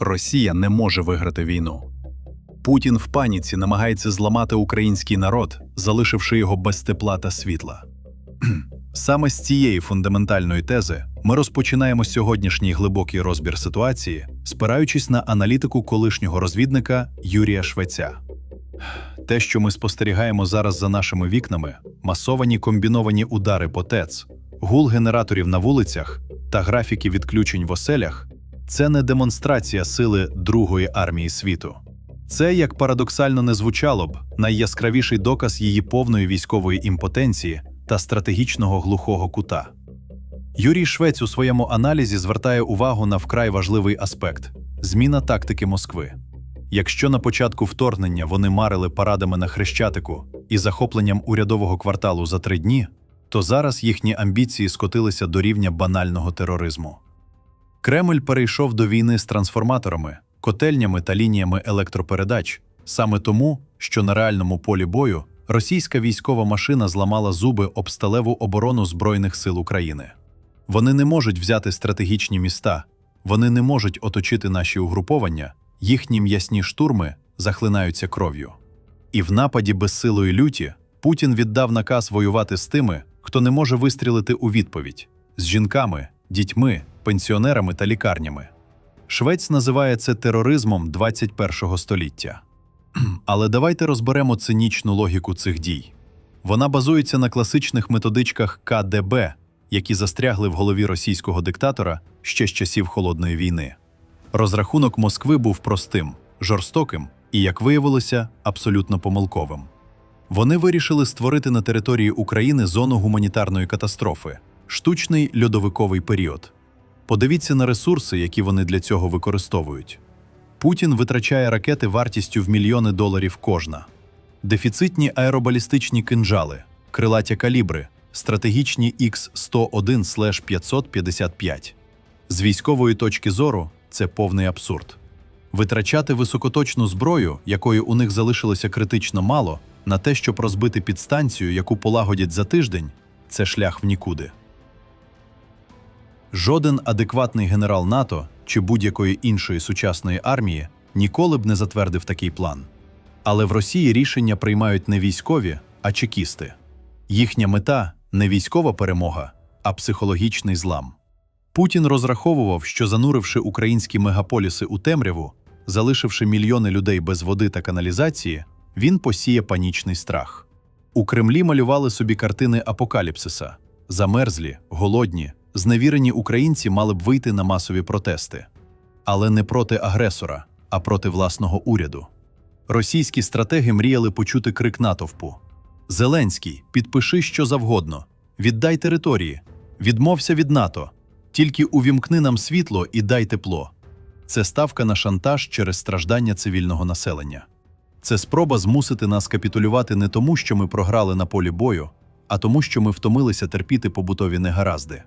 Росія не може виграти війну. Путін в паніці намагається зламати український народ, залишивши його без тепла та світла. Саме з цієї фундаментальної тези ми розпочинаємо сьогоднішній глибокий розбір ситуації, спираючись на аналітику колишнього розвідника Юрія Швеця. Те, що ми спостерігаємо зараз за нашими вікнами, масовані комбіновані удари по ТЕЦ, гул генераторів на вулицях та графіки відключень в оселях це не демонстрація сили Другої армії світу. Це, як парадоксально не звучало б, найяскравіший доказ її повної військової імпотенції та стратегічного глухого кута. Юрій Швець у своєму аналізі звертає увагу на вкрай важливий аспект зміна тактики Москви. Якщо на початку вторгнення вони марили парадами на Хрещатику і захопленням урядового кварталу за три дні, то зараз їхні амбіції скотилися до рівня банального тероризму. Кремль перейшов до війни з трансформаторами, котельнями та лініями електропередач саме тому, що на реальному полі бою російська військова машина зламала зуби об сталеву оборону Збройних сил України. Вони не можуть взяти стратегічні міста, вони не можуть оточити наші угруповання, їхні м'ясні штурми захлинаються кров'ю. І в нападі безсилої люті Путін віддав наказ воювати з тими, хто не може вистрілити у відповідь з жінками, дітьми, пенсіонерами та лікарнями. Швець називає це тероризмом 21-го століття. Але давайте розберемо цинічну логіку цих дій. Вона базується на класичних методичках КДБ, які застрягли в голові російського диктатора ще з часів холодної війни. Розрахунок Москви був простим, жорстоким і, як виявилося, абсолютно помилковим. Вони вирішили створити на території України зону гуманітарної катастрофи, штучний льодовиковий період. Подивіться на ресурси, які вони для цього використовують. Путін витрачає ракети вартістю в мільйони доларів кожна, дефіцитні аеробалістичні кинджали, крилаті калібри, стратегічні Х-101-555. З військової точки зору це повний абсурд. Витрачати високоточну зброю, якої у них залишилося критично мало, на те, щоб розбити підстанцію, яку полагодять за тиждень, це шлях в нікуди. Жоден адекватний генерал НАТО чи будь-якої іншої сучасної армії ніколи б не затвердив такий план. Але в Росії рішення приймають не військові, а чекісти. Їхня мета не військова перемога, а психологічний злам. Путін розраховував, що зануривши українські мегаполіси у темряву, залишивши мільйони людей без води та каналізації, він посіє панічний страх. У Кремлі малювали собі картини апокаліпсиса замерзлі, голодні, зневірені українці мали б вийти на масові протести. Але не проти агресора, а проти власного уряду. Російські стратеги мріяли почути крик натовпу: Зеленський, підпиши що завгодно, віддай території, відмовся від НАТО, тільки увімкни нам світло і дай тепло. Це ставка на шантаж через страждання цивільного населення. Це спроба змусити нас капітулювати не тому, що ми програли на полі бою, а тому, що ми втомилися терпіти побутові негаразди.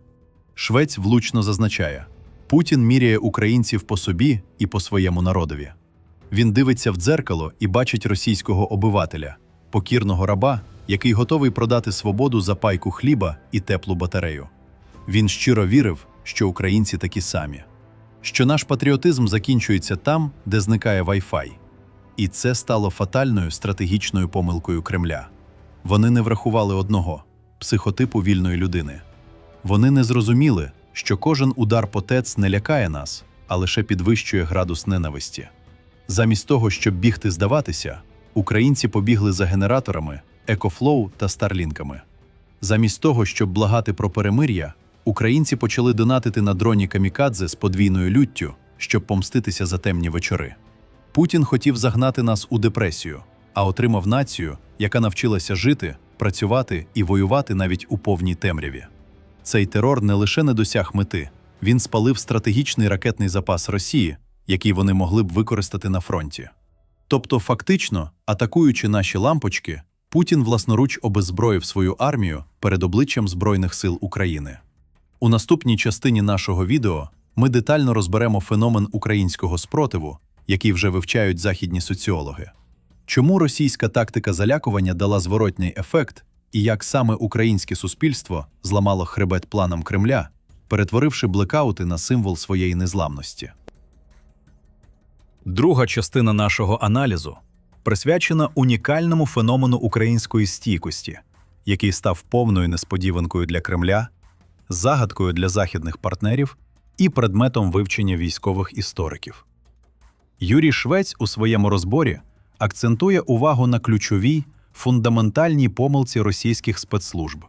Швець влучно зазначає: Путін міряє українців по собі і по своєму народові. Він дивиться в дзеркало і бачить російського обивателя, покірного раба, який готовий продати свободу за пайку хліба і теплу батарею. Він щиро вірив, що українці такі самі, що наш патріотизм закінчується там, де зникає Wi-Fi. І це стало фатальною стратегічною помилкою Кремля. Вони не врахували одного психотипу вільної людини. Вони не зрозуміли, що кожен удар по ТЕЦ не лякає нас, а лише підвищує градус ненависті. Замість того, щоб бігти здаватися, українці побігли за генераторами, екофлоу та старлінками. Замість того, щоб благати про перемир'я, українці почали донатити на дроні камікадзе з подвійною люттю, щоб помститися за темні вечори. Путін хотів загнати нас у депресію, а отримав націю, яка навчилася жити, працювати і воювати навіть у повній темряві. Цей терор не лише не досяг мети, він спалив стратегічний ракетний запас Росії, який вони могли б використати на фронті. Тобто, фактично, атакуючи наші лампочки, Путін власноруч обеззброїв свою армію перед обличчям Збройних сил України. У наступній частині нашого відео ми детально розберемо феномен українського спротиву, який вже вивчають західні соціологи. Чому російська тактика залякування дала зворотній ефект, і як саме українське суспільство зламало хребет планам Кремля, перетворивши блекаути на символ своєї незламності? Друга частина нашого аналізу присвячена унікальному феномену української стійкості, який став повною несподіванкою для Кремля, загадкою для західних партнерів і предметом вивчення військових істориків. Юрій Швець у своєму розборі акцентує увагу на ключовій фундаментальній помилці російських спецслужб.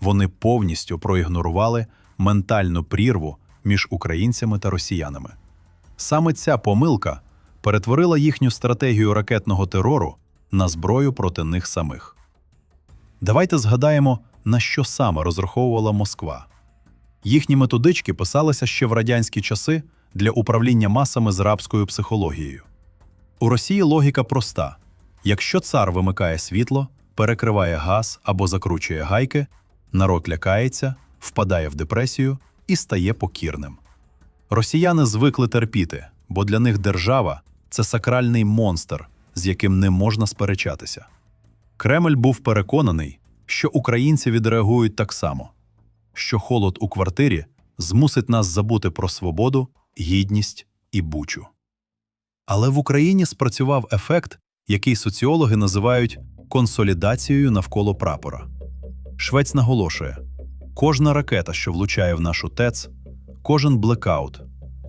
Вони повністю проігнорували ментальну прірву між українцями та росіянами. Саме ця помилка перетворила їхню стратегію ракетного терору на зброю проти них самих. Давайте згадаємо, на що саме розраховувала Москва. Їхні методички писалися ще в радянські часи для управління масами з рабською психологією. У Росії логіка проста: якщо цар вимикає світло, перекриває газ або закручує гайки, народ лякається, впадає в депресію і стає покірним. Росіяни звикли терпіти, бо для них держава це сакральний монстр, з яким не можна сперечатися. Кремль був переконаний, що українці відреагують так само, що холод у квартирі змусить нас забути про свободу, гідність і бучу. Але в Україні спрацював ефект, який соціологи називають консолідацією навколо прапора. Швець наголошує: кожна ракета, що влучає в нашу ТЕЦ, кожен блекаут,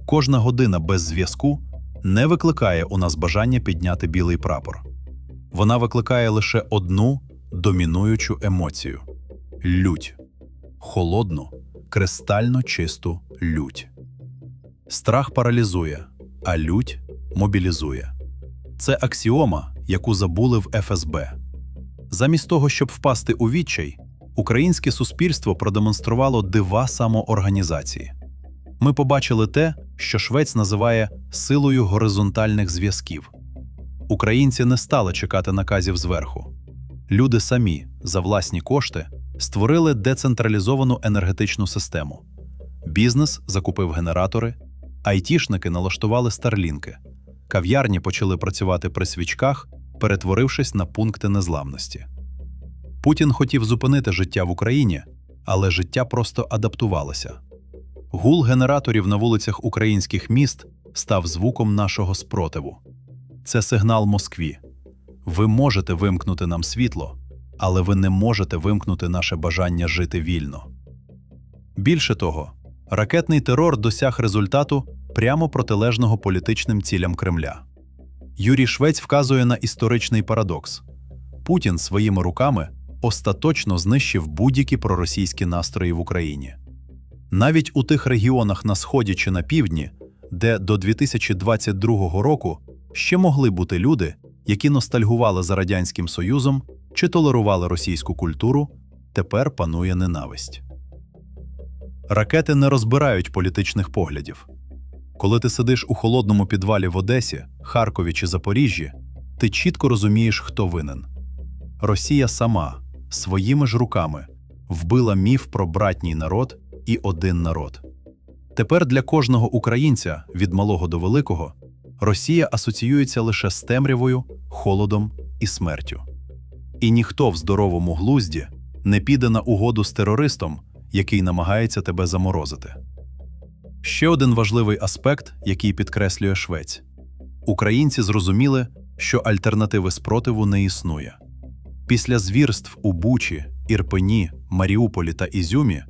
кожна година без зв'язку не викликає у нас бажання підняти білий прапор. Вона викликає лише одну домінуючу емоцію лють, холодну, кристально чисту лють. Страх паралізує, а лють мобілізує. Це аксіома, яку забули в ФСБ. Замість того, щоб впасти у відчай, українське суспільство продемонструвало дива самоорганізації. Ми побачили те, що Швець називає силою горизонтальних зв'язків. Українці не стали чекати наказів зверху. Люди самі за власні кошти створили децентралізовану енергетичну систему. Бізнес закупив генератори, айтішники налаштували старлінки, кав'ярні почали працювати при свічках, перетворившись на пункти незламності. Путін хотів зупинити життя в Україні, але життя просто адаптувалося. Гул генераторів на вулицях українських міст став звуком нашого спротиву. Це сигнал Москві. Ви можете вимкнути нам світло, але ви не можете вимкнути наше бажання жити вільно. Більше того, ракетний терор досяг результату прямо протилежного політичним цілям Кремля. Юрій Швець вказує на історичний парадокс: Путін своїми руками остаточно знищив будь-які проросійські настрої в Україні. Навіть у тих регіонах на сході чи на півдні, де до 2022 року ще могли бути люди, які ностальгували за Радянським Союзом чи толерували російську культуру, тепер панує ненависть. Ракети не розбирають політичних поглядів. Коли ти сидиш у холодному підвалі в Одесі, Харкові чи Запоріжжі, ти чітко розумієш, хто винен. Росія сама своїми ж руками вбила міф про братній народ і один народ. Тепер для кожного українця від малого до великого Росія асоціюється лише з темрявою, холодом і смертю. І ніхто в здоровому глузді не піде на угоду з терористом, який намагається тебе заморозити. Ще один важливий аспект, який підкреслює Швець: українці зрозуміли, що альтернативи спротиву не існує. Після звірств у Бучі, Ірпені, Маріуполі та Ізюмі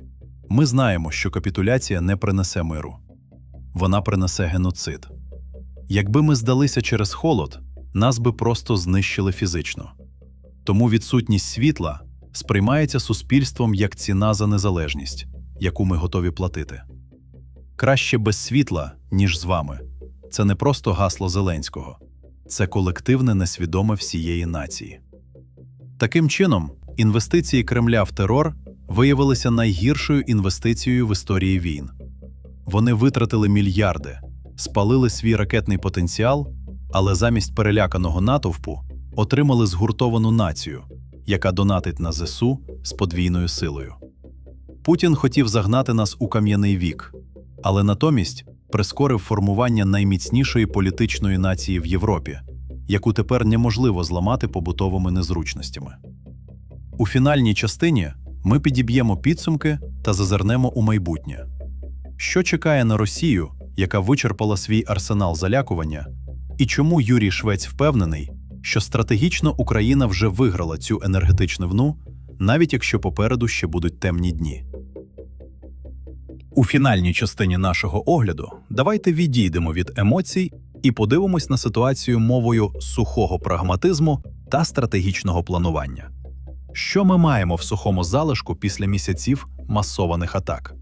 ми знаємо, що капітуляція не принесе миру, вона принесе геноцид. Якби ми здалися через холод, нас би просто знищили фізично. Тому відсутність світла сприймається суспільством як ціна за незалежність, яку ми готові платити. Краще без світла, ніж з вами. Це не просто гасло Зеленського, це колективне несвідоме всієї нації. Таким чином, інвестиції Кремля в терор виявилися найгіршою інвестицією в історії війн. Вони витратили мільярди, спалили свій ракетний потенціал, але замість переляканого натовпу отримали згуртовану націю, яка донатить на ЗСУ з подвійною силою. Путін хотів загнати нас у кам'яний вік, але натомість прискорив формування найміцнішої політичної нації в Європі, яку тепер неможливо зламати побутовими незручностями. У фінальній частині ми підіб'ємо підсумки та зазирнемо у майбутнє. Що чекає на Росію, яка вичерпала свій арсенал залякування, І чому Юрій Швець впевнений, що стратегічно Україна вже виграла цю енергетичнивну, навіть якщо попереду ще будуть темні дні. У фінальній частині нашого огляду давайте відійдемо від емоцій і подивимось на ситуацію мовою сухого прагматизму та стратегічного планування. Що ми маємо в сухому залишку після місяців масованих атак?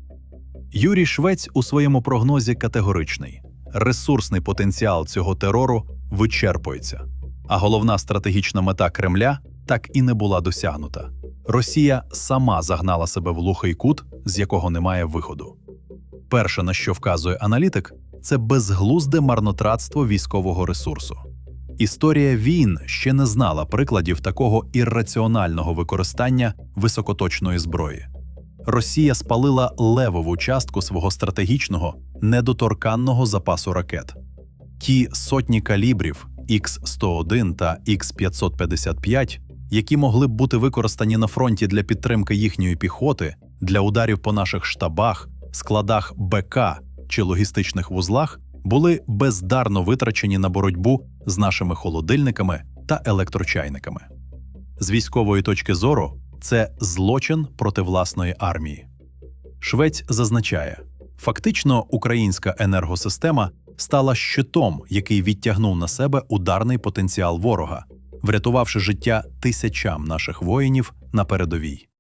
Юрій Швець у своєму прогнозі категоричний: ресурсний потенціал цього терору вичерпується, а головна стратегічна мета Кремля так і не була досягнута. Росія сама загнала себе в глухий кут, з якого немає виходу. Перше, на що вказує аналітик, це безглузде марнотратство військового ресурсу. Історія війн ще не знала прикладів такого ірраціонального використання високоточної зброї. Росія спалила левову частку свого стратегічного недоторканного запасу ракет. Ті сотні калібрів Х-101 та Х-555, які могли б бути використані на фронті для підтримки їхньої піхоти, для ударів по наших штабах, складах БК чи логістичних вузлах, були бездарно витрачені на боротьбу з нашими холодильниками та електрочайниками. З військової точки зору, це злочин проти власної армії. Швець зазначає, фактично українська енергосистема стала щитом, який відтягнув на себе ударний потенціал ворога, врятувавши життя тисячам наших воїнів на передовій.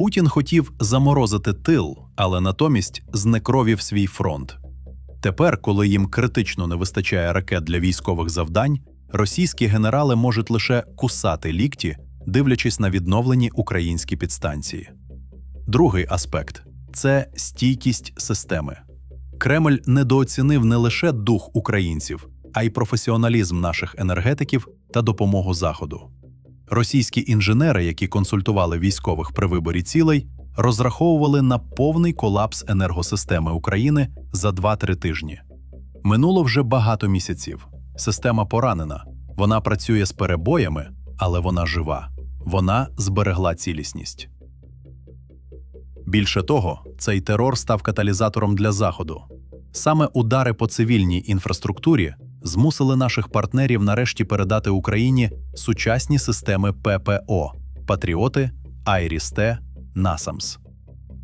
Путін хотів заморозити тил, але натомість знекровів свій фронт. Тепер, коли їм критично не вистачає ракет для військових завдань, російські генерали можуть лише кусати лікті, дивлячись на відновлені українські підстанції. Другий аспект це стійкість системи. Кремль недооцінив не лише дух українців, а й професіоналізм наших енергетиків та допомогу Заходу. Російські інженери, які консультували військових при виборі цілей, розраховували на повний колапс енергосистеми України за 2-3 тижні. Минуло вже багато місяців. Система поранена, вона працює з перебоями, але вона жива. Вона зберегла цілісність. Більше того, цей терор став каталізатором для Заходу. Саме удари по цивільній інфраструктурі змусили наших партнерів нарешті передати Україні сучасні системи ППО Патріоти, Айріс-Т, Насамс.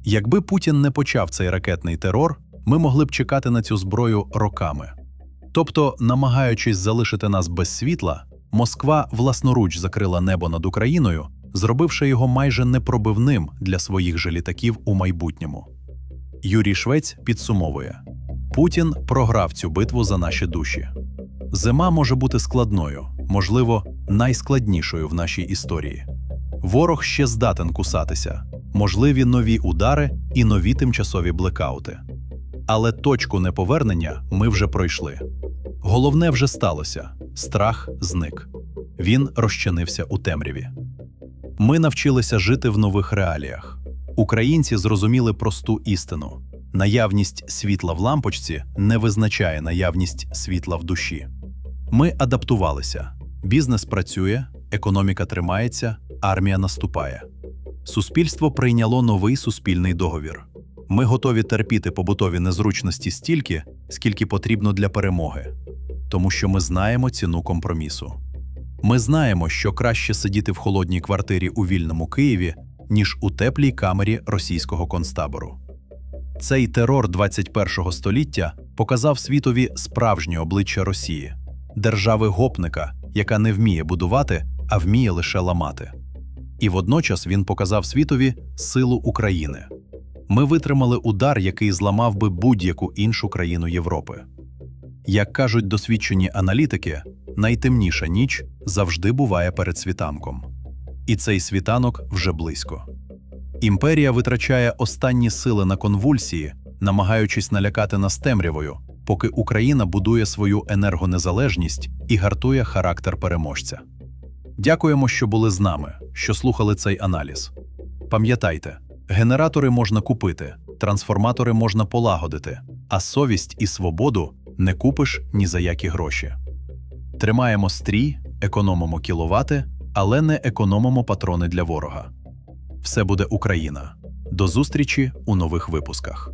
Якби Путін не почав цей ракетний терор, ми могли б чекати на цю зброю роками. Тобто, намагаючись залишити нас без світла, Москва власноруч закрила небо над Україною, зробивши його майже непробивним для своїх же літаків у майбутньому. Юрій Швець підсумовує: Путін програв цю битву за наші душі. Зима може бути складною, можливо, найскладнішою в нашій історії. Ворог ще здатен кусатися, можливі нові удари і нові тимчасові блекаути. Але точку неповернення ми вже пройшли. Головне вже сталося страх зник. Він розчинився у темряві. Ми навчилися жити в нових реаліях. Українці зрозуміли просту істину: наявність світла в лампочці не визначає наявність світла в душі. Ми адаптувалися, бізнес працює, економіка тримається, армія наступає. Суспільство прийняло новий суспільний договір. Ми готові терпіти побутові незручності стільки, скільки потрібно для перемоги, тому що ми знаємо ціну компромісу. Ми знаємо, що краще сидіти в холодній квартирі у вільному Києві, ніж у теплій камері російського концтабору. Цей терор 21-го століття показав світові справжнє обличчя Росії держави гопника, яка не вміє будувати, а вміє лише ламати. І водночас він показав світові силу України. Ми витримали удар, який зламав би будь-яку іншу країну Європи. Як кажуть досвідчені аналітики, найтемніша ніч завжди буває перед світанком. І цей світанок вже близько. Імперія витрачає останні сили на конвульсії, намагаючись налякати нас темрявою, поки Україна будує свою енергонезалежність і гартує характер переможця. Дякуємо, що були з нами, що слухали цей аналіз. Пам'ятайте, генератори можна купити, трансформатори можна полагодити, а совість і свободу не купиш ні за які гроші. Тримаємо стрій, економимо кіловати, але не економимо патрони для ворога. Все буде Україна. До зустрічі у нових випусках.